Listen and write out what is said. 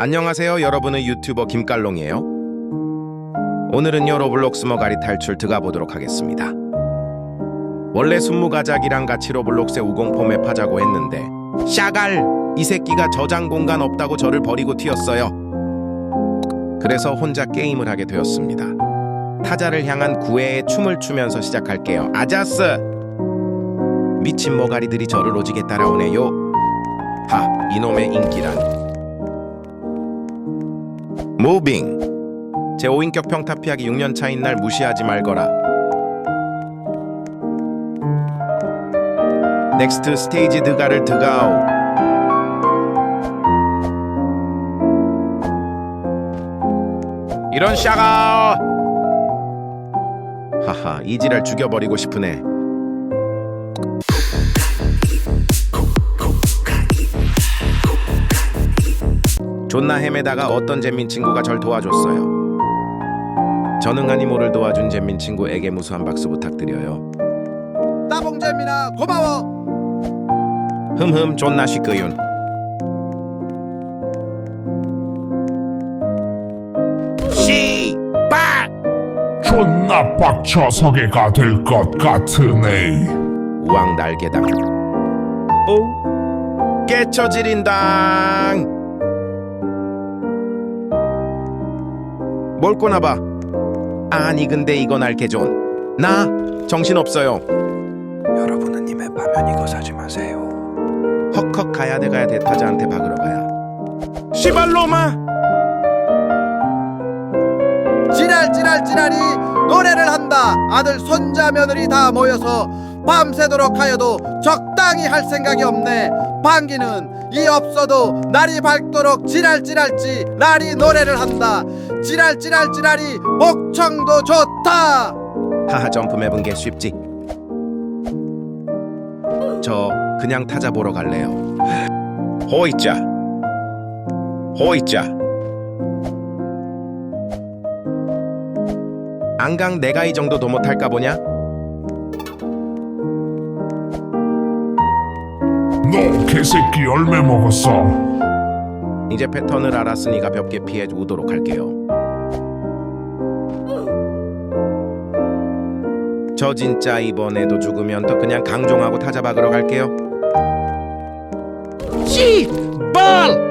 안녕하세요 여러분의 유튜버 김깔롱이에요. 오늘은요 로블록스 머가리 탈출 들어가 보도록 하겠습니다. 원래 순무가작이랑 같이 로블록스의 우공포 맵 하자고 했는데 샤갈! 이 새끼가 저장 공간 없다고 저를 버리고 튀었어요. 그래서 혼자 게임을 하게 되었습니다. 타자를 향한 구애의 춤을 추면서 시작할게요. 아자스! 미친 머가리들이 저를 오지게 따라오네요. 하 이놈의 인기란 무빙 제 5인격 평타 피하기 6년 차인 날 무시하지 말거라. 넥스트 스테이지 드가를 드가오. 이런 샤가 하하 이지랄 죽여버리고 싶으네 존나 헤매다가 어떤 잼민 친구가 절 도와줬어요. 전응하니 모를 도와준 잼민 친구에게 무수한 박수 부탁드려요. 따봉잼이나 고마워 흠흠 존나 시끄윤. 씨발 존나 빡쳐 서게가 될 것 같으네. 우왕 날개당. 오 깨쳐 지린당. 뭘 꼬나봐. 아니 근데 이건 알게 존. 나 정신 없어요. 여러분은 님의 파면 이거 사지 마세요. 헉헉 가야 돼 가야 돼 타자한테 박으러 가야. 시발로마. 지랄 지랄 지랄이 노래를 한다 아들 손자 며느리 다 모여서 밤새도록 하여도 적당히 할 생각이 없네 방귀는 이 없어도 날이 밝도록 지랄 지랄지 날이 노래를 한다 지랄지랄지랄이 목청도 좋다 하하 점프 맵은 게 쉽지. 저 그냥 타자 보러 갈래요. 호이자. 호이자. 안강 내가 이 정도 도 못할까 보냐? 너 개새끼 열매 먹었어. 이제 패턴을 알았으니 가볍게 피해 오도록 할게요. 저 진짜 이번에도 죽으면 또 그냥 강종하고 타자 박으러 갈게요. 씨발! 아!